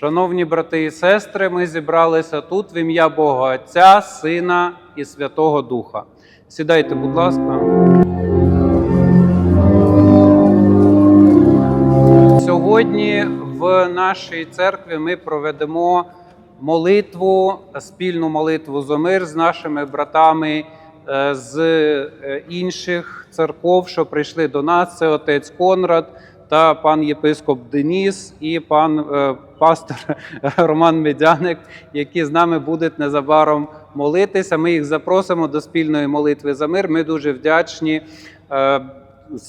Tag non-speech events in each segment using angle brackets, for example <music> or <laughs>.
Шановні брати і сестри, ми зібралися тут в ім'я Бога Отця, Сина і Святого Духа. Сідайте, будь ласка. Сьогодні в нашій церкві ми проведемо молитву, спільну молитву за мир з нашими братами е, з е, інших церков, що прийшли до нас. Це отець Конрад та пан єпископ Деніс і пан е, пастор Роман Медяник, які з нами будуть незабаром молитися. Ми їх запросимо до спільної молитви за мир. Ми дуже вдячні. е,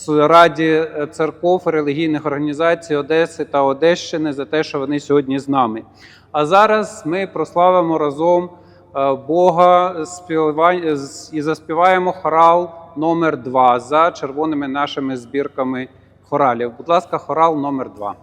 Раді церков релігійних організацій Одеси та Одещини за те, що вони сьогодні з нами. А зараз ми прославимо разом е, Бога і заспіваємо хорал номер 2 за червоними нашими збірками хоралів. Будь ласка, хорал номер 2.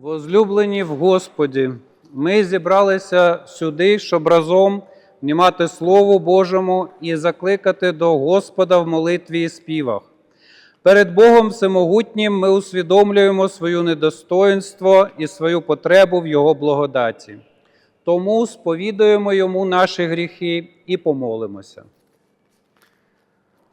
Возлюблені в Господі, ми зібралися сюди, щоб разом внімати Слову Божому і закликати до Господа в молитві і співах. Перед Богом Всемогутнім ми усвідомлюємо свою недостоинство і свою потребу в Його благодаті. Тому сповідуємо Йому наші гріхи і помолимося.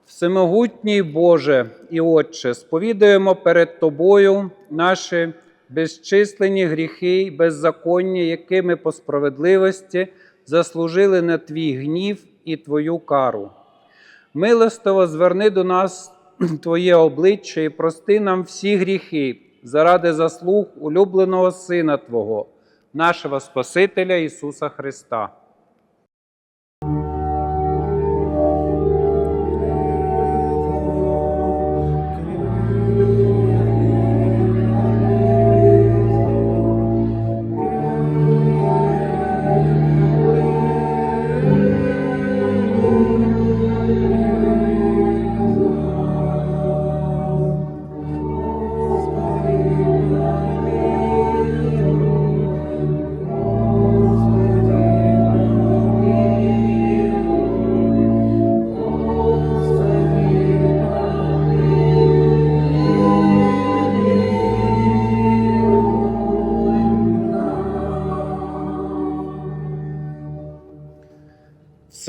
Всемогутній Боже і Отче, сповідуємо перед Тобою наші безчисленні гріхи й беззаконня, якими по справедливості заслужили на Твій гнів і Твою кару. Милостиво зверни до нас <clears throat> Твоє обличчя і прости нам всі гріхи заради заслуг улюбленого Сина Твого, нашого Спасителя Ісуса Христа.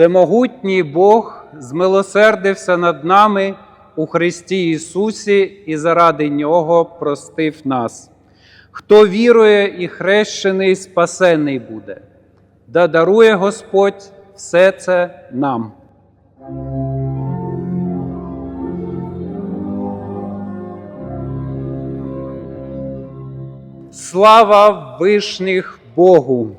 Всемогутній Бог змилосердився над нами у Христі Ісусі і заради Нього простив нас. Хто вірує і хрещений, спасений буде, да дарує Господь все це нам. Слава вишніх Богу!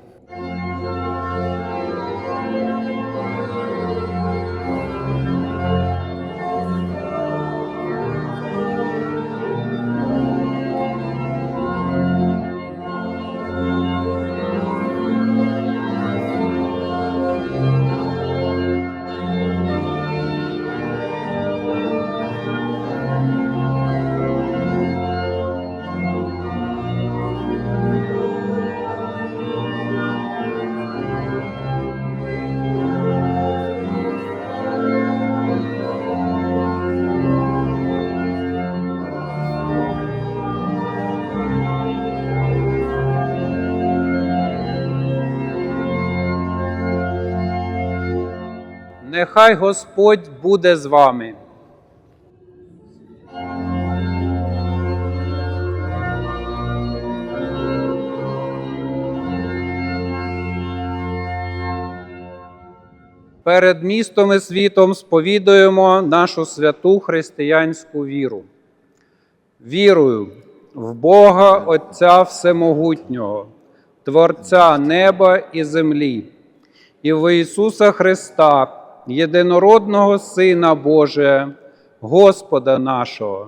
Нехай Господь буде з вами. Перед містом і світом сповідуємо нашу святу християнську віру. Вірую в Бога Отця Всемогутнього, Творця неба і землі, і в Ісуса Христа, єдинородного Сина Божия, Господа нашого,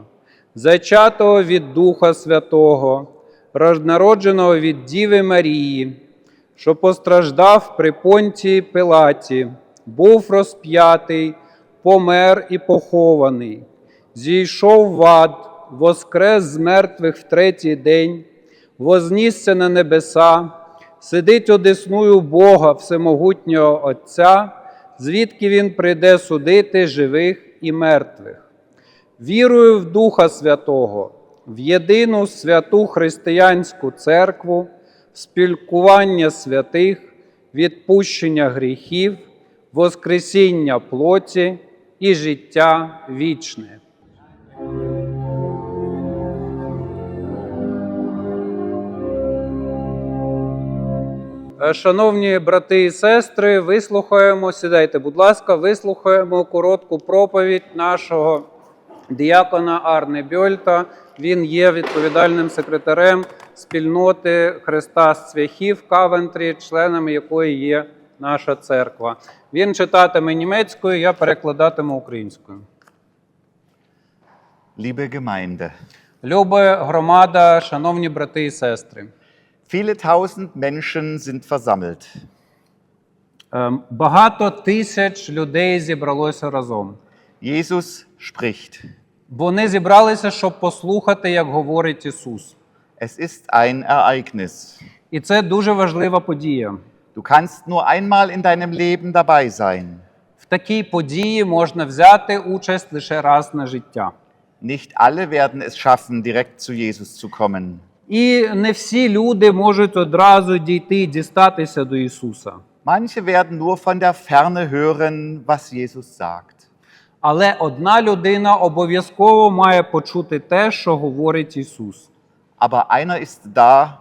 зачатого від Духа Святого, народженого від Діви Марії, що постраждав при понтії Пилаті, був розп'ятий, помер і похований, зійшов в ад, воскрес з мертвих в третій день, вознісся на небеса, сидить одесною Бога Всемогутнього Отця, звідки Він прийде судити живих і мертвих. Вірую в Духа Святого, в єдину святу християнську церкву, в спілкування святих, відпущення гріхів, воскресіння плоті і життя вічне. Шановні брати і сестри, вислухаємо, сідайте, будь ласка, вислухаємо коротку проповідь нашого діякона Арне Бьольта. Він є відповідальним секретарем спільноти Христа з Цвяхів Кавентрі, членами якої є наша церква. Він читатиме німецькою, я перекладатиму українською. Liebe Gemeinde, Любе громада, шановні брати і сестри. viele tausend Menschen sind versammelt. Ем, Багато тисяч людей зібралося разом. Jesus spricht. Вони зібралися, щоб послухати, як говорить Ісус. Es ist ein Ereignis. І це дуже важлива подія. Du kannst nur einmal in deinem Leben dabei sein. В такій події можна взяти участь лише раз на життя. Nicht alle werden es schaffen, direkt zu Jesus zu kommen. І не всі люди можуть одразу дійти дістатися до Ісуса. Manche werden nur von der Ferne hören, was Jesus sagt. Але одна людина обов'язково має почути те, що говорить Ісус. Aber einer ist da,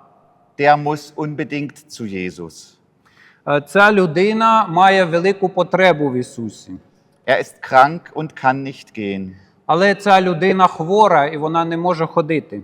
der muss unbedingt zu Jesus. Е, Ця людина має велику потребу в Ісусі. Er ist krank und kann nicht gehen. Але ця людина хвора і вона не може ходити.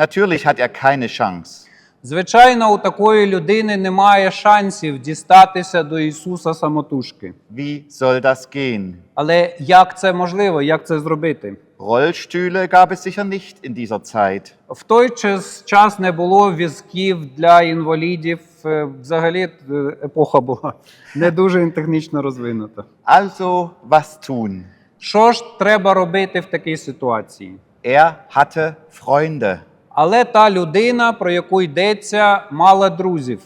Natürlich hat er keine Chance. Звичайно, у такої людини немає шансів дістатися до Ісуса самотужки. Wie soll das gehen? Але як це можливо? Як це зробити? Rollstühle gab es sicher nicht in dieser Zeit. В той час, час не було візків для інвалідів. Е, Взагалі е, епоха була не дуже технічно розвинута. Also, was tun? Що ж треба робити в такій ситуації? Er hatte Freunde. Але та людина, про яку йдеться, мала друзів.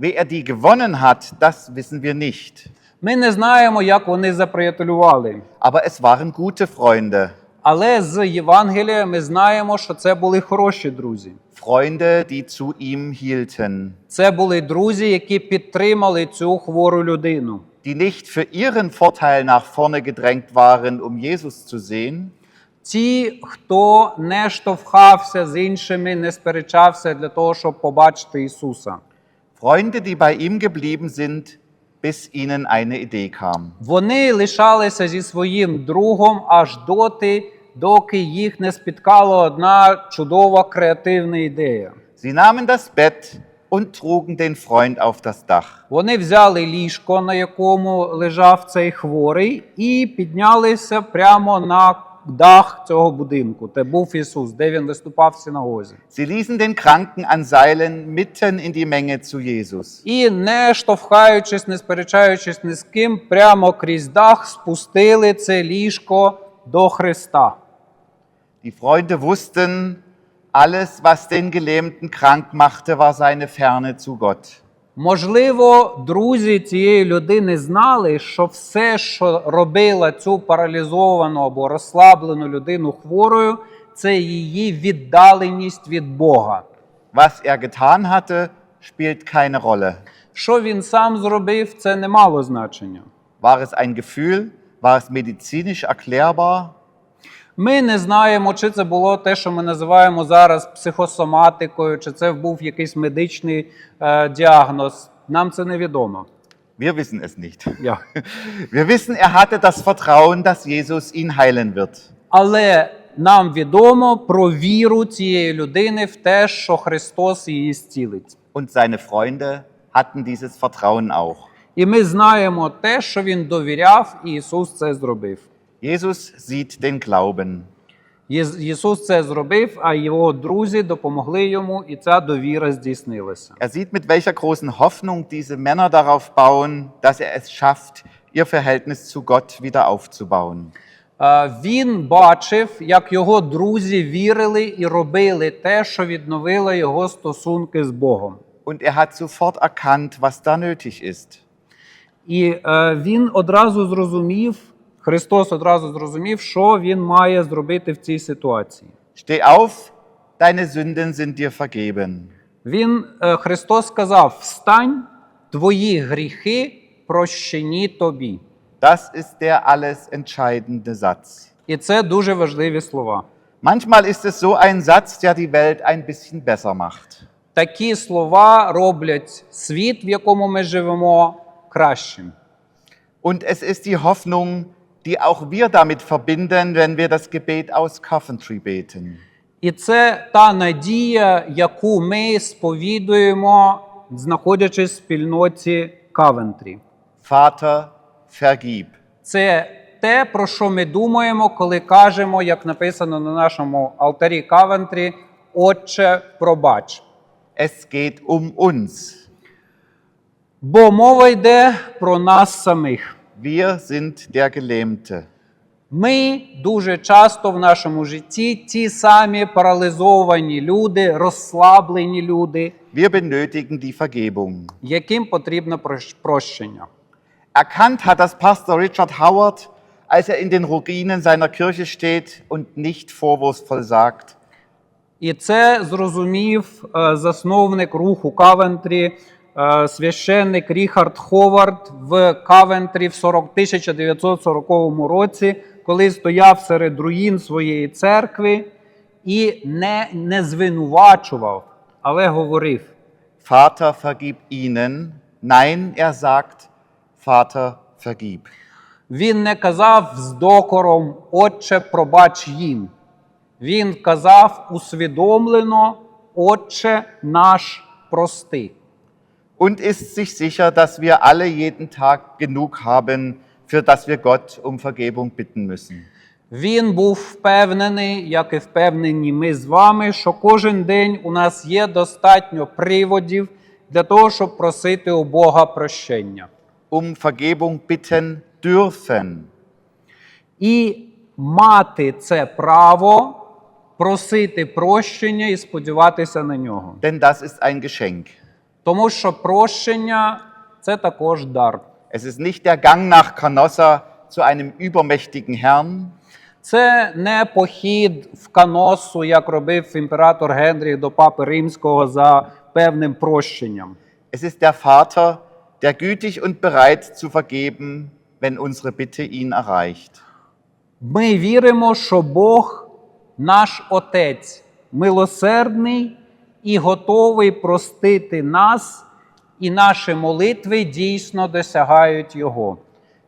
Wie er die gewonnen hat, das wissen wir nicht. Ми не знаємо, як вони заприятелювали. Aber es waren gute Freunde. Але з Євангелія ми знаємо, що це були хороші друзі. Freunde, die zu ihm hielten. Це були друзі, які підтримали цю хвору людину, Die nicht für ihren Vorteil nach vorne gedrängt waren, um Jesus zu sehen, ті, хто не штовхався з іншими, не сперечався для того, щоб побачити Ісуса. Freunde, die bei ihm geblieben sind, bis ihnen eine Idee kam. Вони лишалися зі своїм другом аж доти, доки їх не спіткала одна чудова креативна ідея. Sie nahmen das Bett und trugen den Freund auf das Dach. Вони взяли ліжко, на якому лежав цей хворий, і піднялися прямо на дах цього будинку. Це був Ісус, де він виступав в синагозі. Sie ließen den Kranken an Seilen mitten in die Menge zu Jesus. І не штовхаючись, не сперечаючись ні з ким, прямо крізь дах спустили це ліжко до Христа. Die Freunde wussten, alles, was den Gelähmten krank machte, war seine Ferne zu Gott. Можливо, друзі цієї людини знали, що все, що робила цю паралізовану або розслаблену людину хворою, це її віддаленість від Бога. Was er getan hatte, spielt keine Rolle. Що він сам зробив, це не мало значення. War es ein Gefühl? War es medizinisch erklärbar? Ми не знаємо, чи це було те, що ми називаємо зараз психосоматикою, чи це був якийсь медичний е, діагноз. Нам це невідомо. Wir wissen es nicht. Я. <laughs> Wir wissen, er hatte das Vertrauen, dass Jesus ihn heilen wird. Але нам відомо про віру цієї людини в те, що Христос її зцілить. Und seine Freunde hatten dieses Vertrauen auch. І ми знаємо те, що він довіряв, і Ісус це зробив. Jesus sieht den Glauben. Ісус це зробив, а його друзі допомогли йому, і ця довіра здійснилася. Er sieht, mit welcher großen Hoffnung diese Männer darauf bauen, dass er es schafft, ihr Verhältnis zu Gott wieder aufzubauen. Е, Він бачив, як його друзі вірили і робили те, що відновило його стосунки з Богом. Und er hat sofort erkannt, was da nötig ist. І е, він одразу зрозумів, Христос одразу зрозумів, що він має зробити в цій ситуації. Steh auf, deine Sünden sind dir vergeben. Він, е, Христос сказав: Встань, твої гріхи прощені тобі. Das ist der alles entscheidende Satz. І це дуже важливі слова. Manchmal ist es so ein Satz, der die Welt ein bisschen besser macht. Такі слова роблять світ, в якому ми живемо, кращим. Und es ist die Hoffnung, die auch wir damit verbinden, wenn wir das Gebet aus Coventry beten. І це та надія, яку ми сповідуємо, знаходячись в спільноті Кавентрі. Vater, vergib. Це те, про що ми думаємо, коли кажемо, як написано на нашому алтарі Кавентрі, Отче, пробач. Es geht um uns. Бо мова йде про нас самих. Wir sind der Gelähmte. Ми дуже часто в нашому житті ті самі паралізовані люди, розслаблені люди, Wir benötigen die Vergebung. яким потрібно прощ- прощення. Erkannt hat das Pastor Richard Howard, als er in den Ruinen seiner Kirche steht und nicht vorwurfsvoll sagt, І це зрозумів е, засновник руху Кавентрі, е, священник Ріхард Ховард в Кавентрі в 40, 1940 році, коли стояв серед руїн своєї церкви і не, не звинувачував, але говорив: Vater, vergib ihnen. Nein, er sagt, Vater, vergib. Він не казав з докором, Отче, пробач їм. Він казав усвідомлено, Отче наш прости. Und ist sich sicher, dass wir alle jeden Tag genug haben, für das wir Gott um Vergebung bitten müssen. Він був впевнений, як і впевнені ми з вами, що кожен день у нас є достатньо приводів для того, щоб просити у Бога прощення. Um Vergebung bitten dürfen. І мати це право просити прощення і сподіватися на нього. Denn das ist ein Geschenk. Тому що прощення це також дар. Es ist nicht der Gang nach Canossa zu einem übermächtigen Herrn, Це не похід в Каносу, як робив імператор Генріх до папи Римського за певним прощенням. es ist der Vater, der gütig und bereit zu vergeben, wenn unsere Bitte ihn erreicht. Ми віримо, що Бог, наш Отець, милосердний і готовий простити нас, і наші молитви дійсно досягають Його.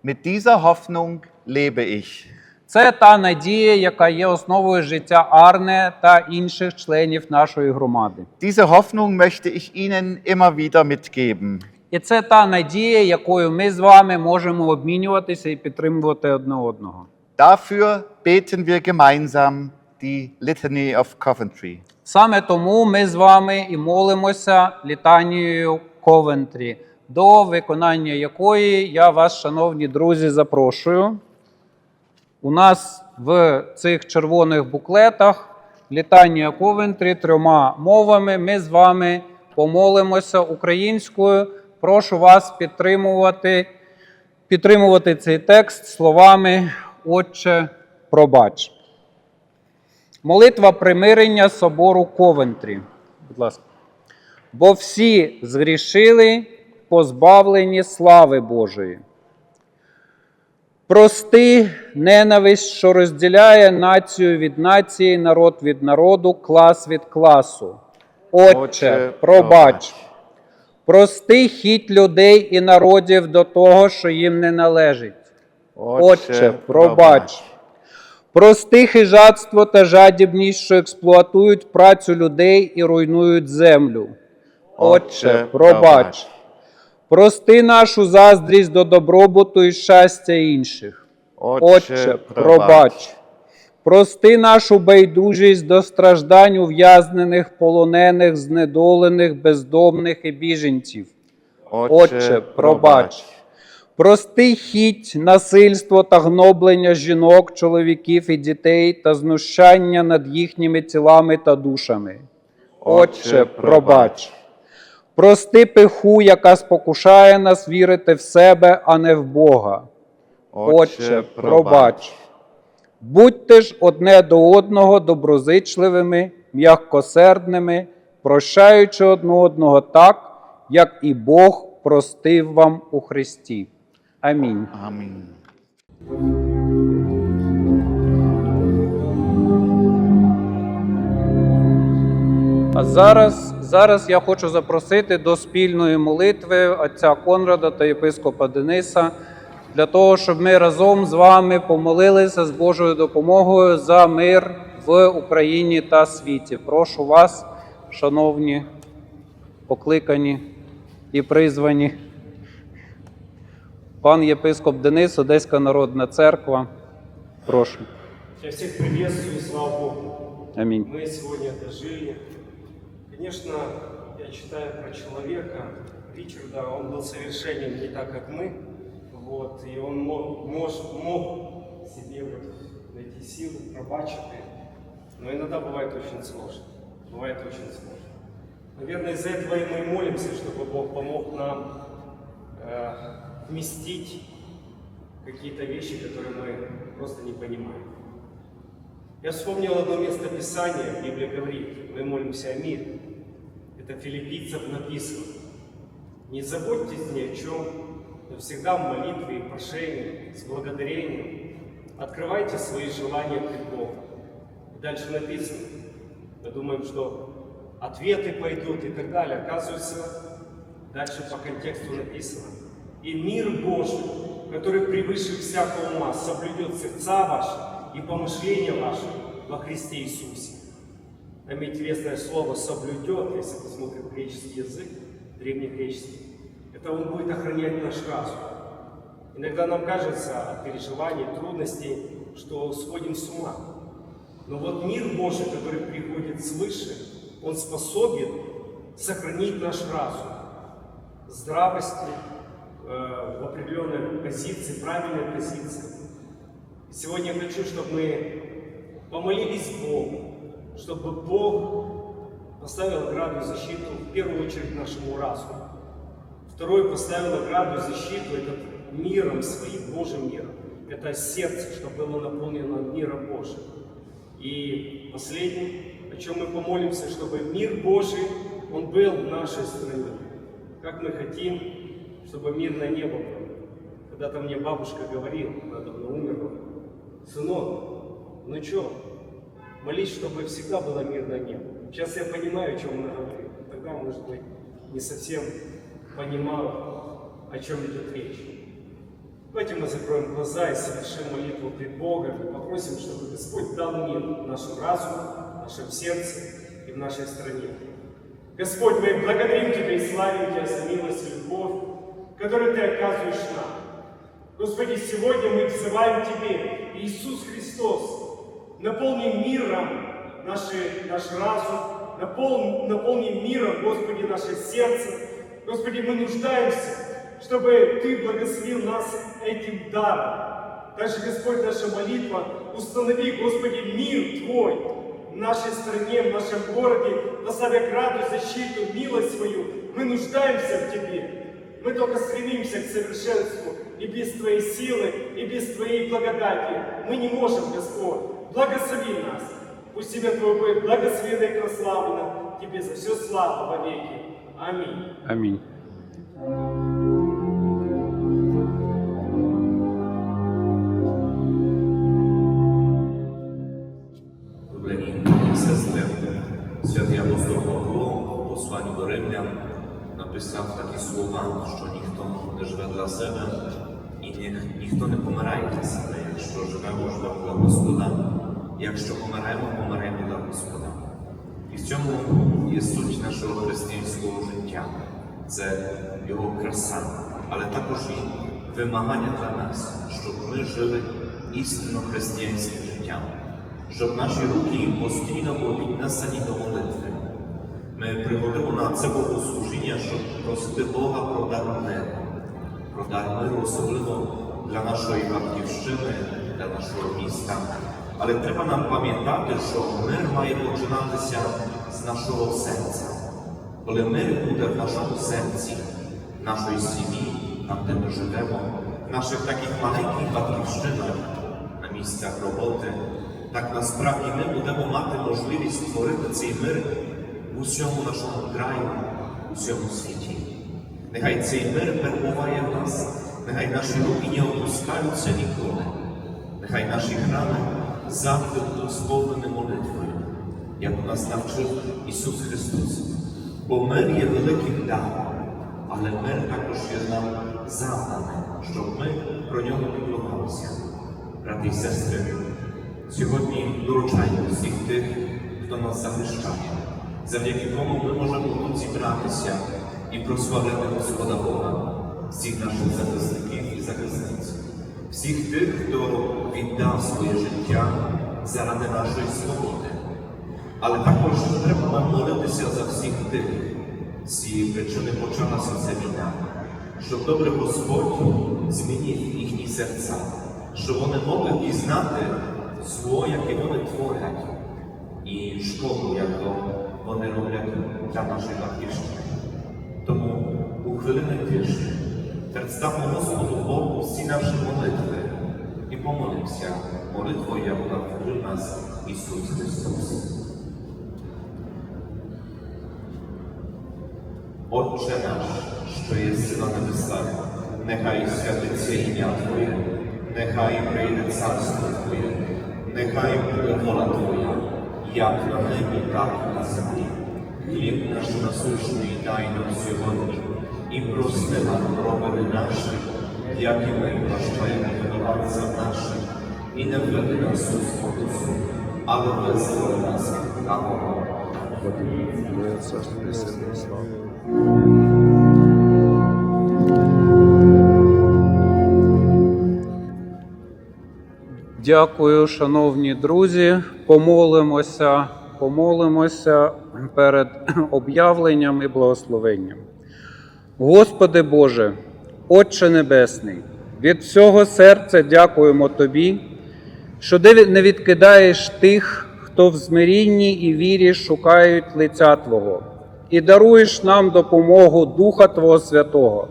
Mit dieser Hoffnung lebe ich. Це та надія, яка є основою життя Арне та інших членів нашої громади. Diese Hoffnung möchte ich Ihnen immer wieder mitgeben. І це та надія, якою ми з вами можемо обмінюватися і підтримувати одне одного. Dafür beten wir gemeinsam die Litany of Coventry. Саме тому ми з вами і молимося літанією Ковентрі, до виконання якої я вас, шановні друзі, запрошую. У нас в цих червоних буклетах літання Ковентрі трьома мовами. Ми з вами помолимося українською. Прошу вас підтримувати, підтримувати цей текст словами Отче, пробач. Молитва примирення собору Ковентрі. Будь ласка. Бо всі згрішили, позбавлені слави Божої. Прости ненависть, що розділяє націю від нації, народ від народу, клас від класу. Отче, пробач. Прости хіть людей і народів до того, що їм не належить. Отче, пробач. Прости хижацтво та жадібність, що експлуатують працю людей і руйнують землю. Отче, пробач. Прости нашу заздрість до добробуту і щастя інших. Отче, пробач. Прости нашу байдужість до страждань ув'язнених, полонених, знедолених, бездомних і біженців. Отче, пробач. Прости хіть, насильство та гноблення жінок, чоловіків і дітей та знущання над їхніми тілами та душами. Отче, пробач. Прости пиху, яка спокушає нас вірити в себе, а не в Бога. Отче, пробач. Будьте ж одне до одного доброзичливими, м'якосердними, прощаючи одне одного так, як і Бог простив вам у Христі. Амінь. Amen. А зараз, зараз я хочу запросити до спільної молитви отця Конрада та єпископа Дениса для того, щоб ми разом з вами помолилися з Божою допомогою за мир в Україні та світі. Прошу вас, шановні, покликані і призвані. Пан єпископ Денис, Одеська Народна Церква. Прошу. Я всех приветствую, слава Богу. Амінь. Мы сегодня дожили. Конечно, я читаю про человека, Ричарда, он был совершенен не так, как мы. Вот, и он мог, мож- мог себе вот найти силы, пробачити. Но иногда бывает очень сложно. Бывает очень сложно. Наверное, из-за этого и мы молимся, чтобы Бог помог нам э, вместить какие-то вещи, которые мы просто не понимаем. Я вспомнил одно место Писания, Библия говорит, мы молимся о мире. Это филиппийцам написано. Не заботьтесь ни о чем, но всегда в молитве и прошении, с благодарением, открывайте свои желания пред Богом. И дальше написано, мы думаем, что ответы пойдут и так далее. Оказывается, дальше по контексту написано. И мир Божий, который превыше всякого ума, соблюдет сердца ваши и помышления ваши во Христе Иисусе. Там интересное слово «соблюдет», если посмотрим греческий язык, древнегреческий. Это он будет охранять наш разум. Иногда нам кажется от переживаний, трудностей, что сходим с ума. Но вот мир Божий, который приходит свыше, он способен сохранить наш разум. Здравости, э, в определенной позиции, правильной позиции. Сегодня я хочу, чтобы мы помолились Богу, чтобы Бог поставил ограду защиту в первую очередь нашему разуму. Второе, поставил ограду защиту этот миром своим, Божьим миром. Это сердце, чтобы было наполнено миром Божьим. И последнее, о чем мы помолимся, чтобы мир Божий, он был в нашей стране. Как мы хотим, чтобы мирное небо было. Когда-то мне бабушка говорила, она давно умерла, сынок, ну что, молись, чтобы всегда было мирное небо. Сейчас я понимаю, о чем она говорит. Тогда, может быть, не совсем понимал, о чем идет речь. Давайте мы закроем глаза и совершим молитву пред Богом и попросим, чтобы Господь дал мир в нашем разуме, в нашем сердце и в нашей стране. Господь, мы благодарим Тебя и славим Тебя за милость и любовь, которую Ты оказываешь нам. Господи, сегодня мы взываем Тебе, Иисус Христос, наполни миром наши, наш разум, напол- наполни миром, Господи, наше сердце. Господи, мы нуждаемся, чтобы Ты благословил нас этим даром. Также, Господь, наша молитва, установи, Господи, мир Твой в нашей стране, в нашем городе, поставь ограду, защиту, милость свою. Мы нуждаемся в Тебе. Мы только стремимся к совершенству и без Твоей силы, и без Твоей благодати. Мы не можем, Господь. Благослови нас. Пусть имя Твое будет благословено и прославлено. Тебе за все слава во веки. Аминь. Амінь. Написав такі слова, що ніхто не живе для себе і ні, ніхто не помирає для себе. Якщо живемо, живемо для Господа. Якщо помираємо, помираємо для Господа. І в цьому є суть нашого християнського життя. Це його краса, але також і вимагання для нас, щоб ми жили істинно християнським життям щоб наші руки постійно були піднесені до молитви. Ми приходимо на це богослужіння, щоб просити Бога про дар миру, про дар миру, особливо для нашої батьківщини, для нашого міста. Але треба нам пам'ятати, що мир має починатися з нашого серця. коли мир буде в нашому серці, нашої сім'ї, там, де ми живемо, в наших таких маленьких батьківщинах, на місцях роботи, так насправді ми будемо мати можливість створити цей мир в усьому нашому краю, у всьому світі. Нехай цей мир перебуває в нас, нехай наші руки не опускаються ніколи, нехай наші храми завжди будуть сповнені молитвою, як нас навчив Ісус Христос. Бо мир є великим даром, але мир також є нам завданий, щоб ми про нього піклувалися. Брати і сестри, сьогодні доручаємо всіх тих, хто нас захищає, завдяки кому ми можемо тут зібратися і прославляти Господа Бога, всіх наших захисників і захисниць, всіх тих, хто віддав своє життя заради нашої свободи. Але також треба молитися за всіх тих, з цієї причини почалася ця війна, щоб добрий Господь змінив їхні серця, щоб вони могли пізнати зло, яке вони творять, і шкоду, яку вони роблять для нашої батьківщини. Тому у хвилини тиші представмо Господу Богу всі наші молитви і помолимося молитвою, яку навчив нас Ісус Христос. Отче наш, що єси на небесах, нехай святиться ім'я Твоє, нехай прийде царство Твоє, нехай буде воля Твоя, як на небі, так і на землі. Хліб наш насущний дай нам сьогодні, і прости нам провини наші, як і ми прощаємо винуватцям нашим, і не введи нас у спокусу, але визволи нас від лукавого. Дякую, шановні друзі. Помолимося, помолимося перед об'явленням і благословенням. Господи Боже, Отче Небесний, від всього серця дякуємо Тобі, що ти не відкидаєш тих, хто в змирінні і вірі шукають лиця Твого, і даруєш нам допомогу Духа Твого Святого,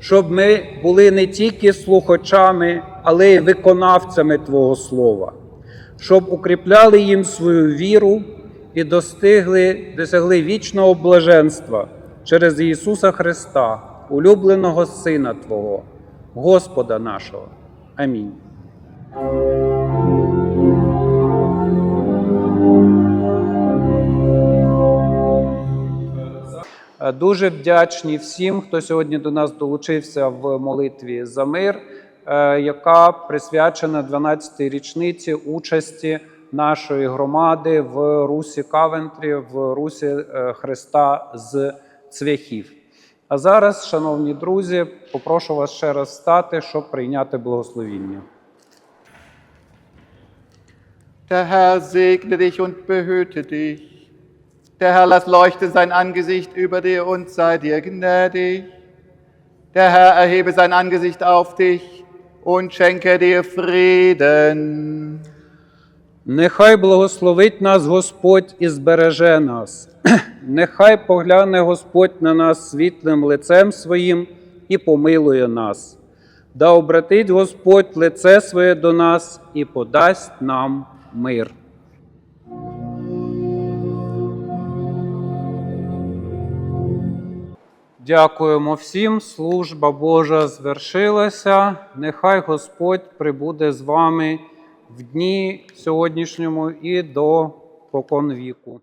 щоб ми були не тільки слухачами, але й виконавцями Твого Слова, щоб укріпляли їм свою віру і достигли, досягли вічного блаженства через Ісуса Христа, улюбленого Сина Твого, Господа нашого. Амінь. Дуже вдячні всім, хто сьогодні до нас долучився в молитві за мир, е, яка присвячена 12-й річниці участі нашої громади в Русі Кавентрі, в Русі е, Христа з Цвяхів. А зараз, шановні друзі, попрошу вас ще раз стати, щоб прийняти благословіння. Der Herr segne dich und behüte dich. Der Herr lass leuchte sein Angesicht über dir und sei dir gnädig. Der Herr erhebe sein Angesicht auf dich und schenke dir Frieden. Нехай благословить нас Господь і збереже нас. <clears throat> Нехай погляне Господь на нас світлим лицем своїм і помилує нас. Да обратить Господь лице своє до нас і подасть нам мир. Дякуємо всім. Служба Божа звершилася. Нехай Господь прибуде з вами в дні сьогоднішньому і до покон віку.